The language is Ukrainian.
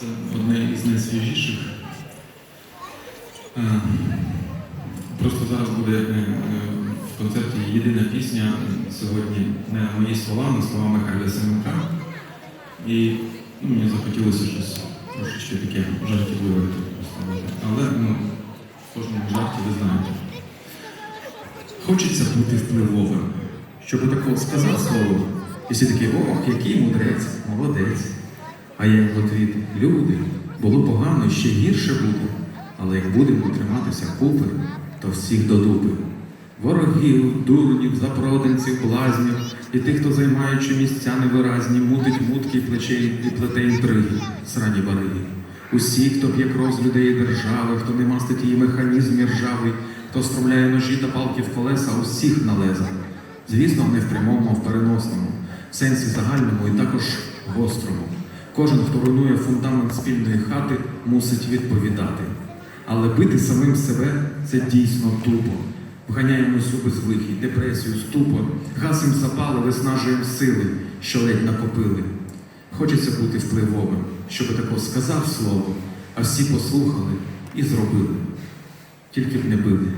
Це одне із найсвіжіших. Е, Просто зараз буде е, е, в концерті єдина пісня сьогодні не мої слова, не слова Михайла Семенка. І ну, мені захотілося щось трошечки таке жартівливе поставити. Але ну, в кожному жарті ви знаєте. Хочеться бути впливовим, щоб такого сказав слово. І всі такі, ох, який мудрець, молодець. А я в отвіт, люди, було погано, ще гірше буде. Але як будемо триматися купи, то всіх до дупи. Ворогів, дурнів, запроданців, блазнів і тих, хто займаючи місця невиразні, мутить мутки плечей і плете інтриги, срані бариги. Усі, хто п'є кров з людей і держави, хто не мастить її механізм ржавий, хто стромляє ножі та палки в колеса, усіх налеза. Звісно, не в прямому, а в переносному, в сенсі загальному і також гострому. Кожен, хто руйнує фундамент спільної хати, мусить відповідати. Але бити самим себе це дійсно тупо. Вганяємось у безвихідь, депресію, ступор, гасим запали, виснажуємо сили, що ледь накопили. Хочеться бути впливовим, щоб тако сказав слово, а всі послухали і зробили. Тільки б не били.